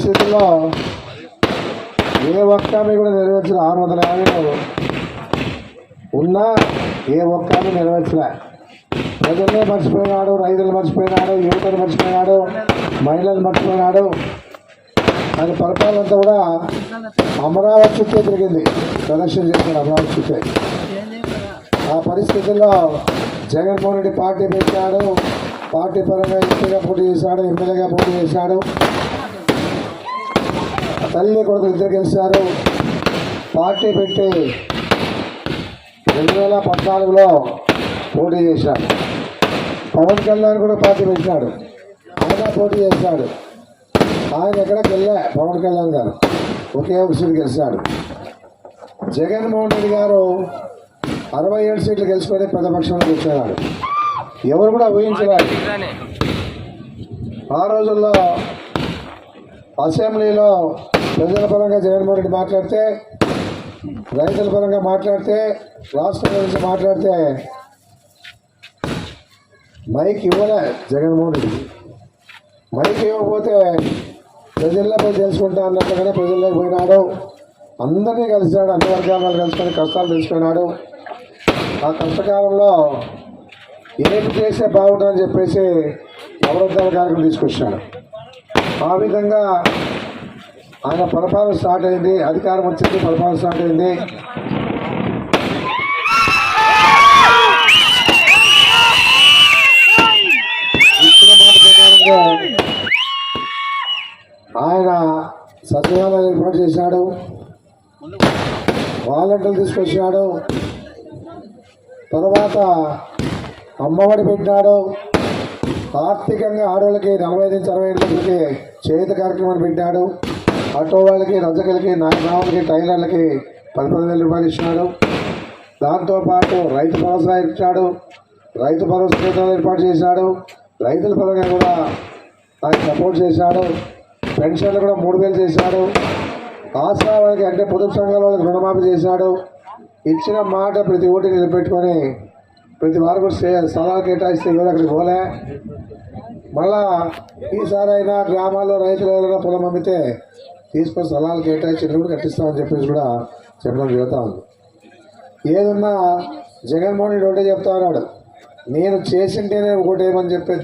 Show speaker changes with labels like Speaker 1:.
Speaker 1: పరిస్థితుల్లో ఏ ఒక్క కూడా నెరవేర్చిన ఆరు వందల యాభై ఉన్నా ఏ ఒక్క హామీ నెరవేర్చిన మర్చిపోయినాడు రైతులు మర్చిపోయినాడు యువతను మర్చిపోయినాడు మహిళలు మర్చిపోయినాడు. ఆయన పరిపాలన అంతా కూడా అమరావతి చుట్టే తిరిగింది. ప్రదర్శన చేశాడు అమరావతి చుట్టే. ఆ పరిస్థితుల్లో జగన్మోహన్ రెడ్డి పార్టీ పెట్టాడు. పార్టీ పరంగా ఎంపీగా పోటీ చేశాడు ఎమ్మెల్యేగా పోటీ చేశాడు. తల్లి కొడుకు ఇద్దరు గెలిచారు. పార్టీ పెట్టి రెండు వేల పద్నాలుగులో పోటీ చేశాడు. పవన్ కళ్యాణ్ కూడా పార్టీ పెట్టాడు ఆయన పోటీ చేశాడు. ఆయన ఎక్కడికి వెళ్ళా పవన్ కళ్యాణ్ గారు. ఒకే ఒక సీట్ గెలిచాడు. జగన్మోహన్ రెడ్డి గారు అరవై ఏడు సీట్లు గెలుచుకొని ప్రతిపక్షంలో కూర్చున్నాడు. ఎవరు కూడా ఊహించలేదు. ఆ రోజుల్లో అసెంబ్లీలో ప్రజల పరంగా జగన్మోహన్ రెడ్డి మాట్లాడితే రైతుల పరంగా మాట్లాడితే రాష్ట్రం గురించి మాట్లాడితే మైక్ ఇవ్వలే జగన్మోహన్ రెడ్డి. మైక్ ఇవ్వకపోతే ప్రజల్లో పోయి తెలుసుకుంటా అన్నట్టుగానే ప్రజల్లోకి పోయినాడు. అందరినీ కలిసినాడు అన్ని వర్గాలను కలుసుకొని కష్టాలు తెలుసుకున్నాడు. ఆ కష్టకాలంలో ఏమి చేస్తే బాగుంటుందని చెప్పేసి నవరత్నాల కార్యక్రమం తీసుకొచ్చాడు. ఆ విధంగా ఆయన పరిపాలన స్టార్ట్ అయింది అధికారం వచ్చింది పరిపాలన స్టార్ట్ అయింది. ఆయన సచివాలయం ఏర్పాటు చేశాడు. వాలంటీర్లు తీసుకొచ్చాడు. తర్వాత అమ్మఒడి పెట్టినాడు. ఆర్థికంగా ఆడవాళ్ళకి నలభై ఐదు నుంచి అరవై ఏళ్ళకి చేతి కార్యక్రమాన్ని పెట్టాడు ఆటో వాళ్ళకి రజకులకి నాయకులకి టైలర్లకి పది పదివేల రూపాయలు ఇచ్చినాడు. దాంతోపాటు రైతు భరోసా ఇచ్చాడు. రైతు భరోసా కేంద్రాలు ఏర్పాటు చేశాడు. రైతుల పరంగా కూడా ఆయన సపోర్ట్ చేశాడు. పెన్షన్లు కూడా మూడు వేలు చేశాడు. ఆసరా వాళ్ళకి అంటే పొదుపు సంఘాల వాళ్ళకి రుణమాఫీ చేశాడు. ఇచ్చిన మాట ప్రతి ఓటి నిలబెట్టుకొని ప్రతి వారు కూడా స్థలాలు కేటాయిస్తే ఎవరు అక్కడికి పోలే. మళ్ళా ఈసారి అయినా గ్రామాల్లో రైతులు ఎవరైనా పొలం అమ్మితే తీసుకొని స్థలాలు కేటాయించినప్పుడు కూడా కట్టిస్తామని చెప్పేసి కూడా చెప్పడం జరుగుతూ ఉంది. ఏదన్నా జగన్మోహన్ రెడ్డి ఒకటే చెప్తా ఉన్నాడు నేను చేసింటేనే ఒకటేమని చెప్పే